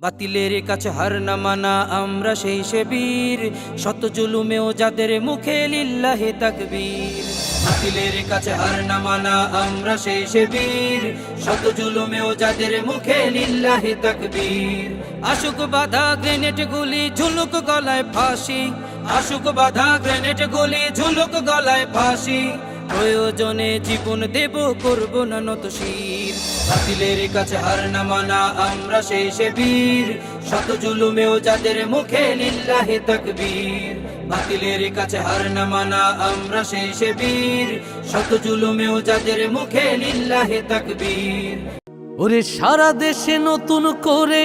বাতিলের কাছে হার না মানা আমরা সেই সে বীর। শত জুলুমেও যাদের মুখে লিল্লাহে তাকবীর। বাতিলের কাছে হার না মানা আমরা সেই সে বীর। শত জুলুমেও যাদের মুখে লিল্লাহে তাকবীর। আশুক বাধা গ্রেনেড গুলি ঝুলুক গলায় ফাঁসি। আশুক বাধা গ্রেনেড গুলি ঝুলুক গলায় ফাঁসি। প্রয়োজনে জীবন দেব, করব না নত শির। বাতিলের কাছে হার না মানা, আমরা সে বীর। শত জুলুমেও যাদের মুখে লিল্লাহে তাকবীর। বাতিলের কাছে হার না মানা, আমরা সে বীর। শত জুলুমেও যাদের মুখে লিল্লাহে তাকবীর। ওরে সারা দেশে নতুন করে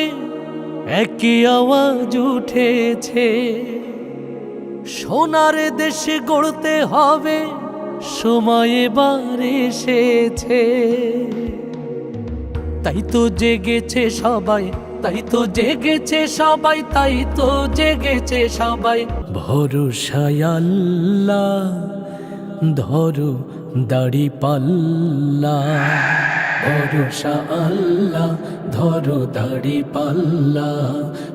একই আওয়াজ উঠেছে। সোনার দেশে গড়তে হবে সময় বার এসেছে। তাই তো জেগেছে সবাই, তাই তো জেগেছে সবাই, তাই তো জেগেছে সবাই। ভরসায় আল্লাহ, ধরো দাড়ি পাল্লা, ভরসা আল্লাহ, ধরো দাড়ি পাল্লা,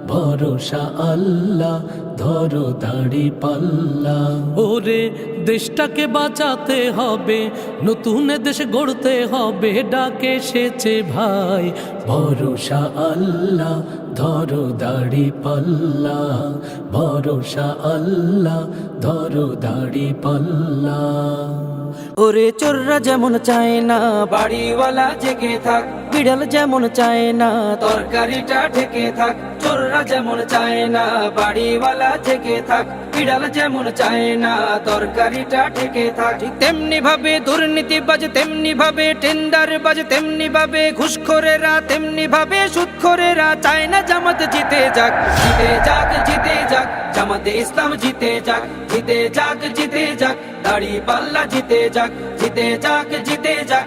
ভরসা আল্লাহ, ধরো দাড়ি পাল্লা। ওরে দেশটাকে বাঁচাতে হবে, নতুন দেশ গড়তে হবে, ডাকে এসেছে ভাই। ভরসা আল্লাহ, ধরো দাড়ি পাল্লা, ভরসা আল্লাহ, ধরো দাড়ি পাল্লা। চোররা যেমন চায় না বাড়িওয়ালা জেগে থাক। বিড়াল যেমন চায় না, তরকারিটা ঢেকে থাক, চোররা যেমন চায় না, বাড়িওয়ালা থেকে থাক, বিড়াল যেমন চায় না, তরকারিটা ঢেকে থাক। ঠিক তেমনি ভাবে দুর্নীতি বাজে, তেমনি ভাবে টেন্ডার বাজে, তেমনি ভাবে ঘুষখোরেরা, তেমনি ভাবে সুদখোরেরা চায় না জামাত জিতে যাক জিতে যাক জিতে যাক, জামাতে ইসলাম জিতে যাক জিতে যাক জিতে যাক, দাড়ি পাল্লা জিতে যাক জিতে যাক জিতে যাক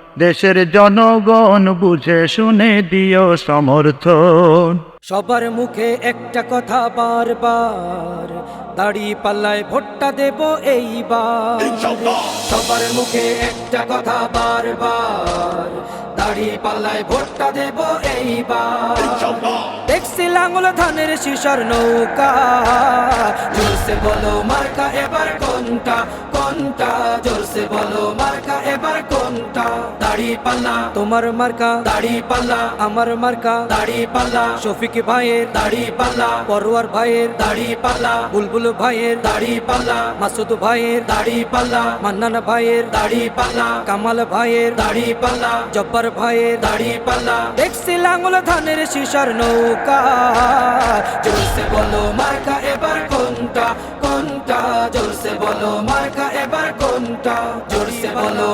দেশের জনগণ বুঝে শুনে দিও সমর্থন। সবার মুখে একটা কথা বারবার, দাড়ি পাল্লায় ভোটটা দেব এইবার। সবার মুখে একটা কথা বারবার, দাড়ি পাল্লায় ভোটটা দেব এইবার। দেখছি লাঙ্গল ধানের শিশার নৌকা জোরসে বলো মার্কা, এবার কোনটা? কোনটা? জোরসে বলো মার্কা, এবার কোনটা? দাড়ি পাল্লা, তোমার মার্কা। দাড়ি পাল্লা, আমার মার্কা। দাড়ি পাল্লা, শফিক ভাইয়ের দাড়ি পাল্লা, পরোয়ার ভাইয়ের দাড়ি পাল্লা, বুলবুল ভাইয়ের দাড়ি পাল্লা, মাসুদ ভাইয়ের দাড়ি পাল্লা, মান্নান ভাইয়ের দাড়ি পাল্লা, কামাল ভাইয়ের দাড়ি পাল্লা, জব্বার ভাইয়ের দাড়ি পাল্লা। দেখছি লাঙ্গল ধানের শিশার নৌকা। জোরসে বলো মার্কা, এবার জোরসে বলো মার্কা এবার কোনটা? জোরসে বলো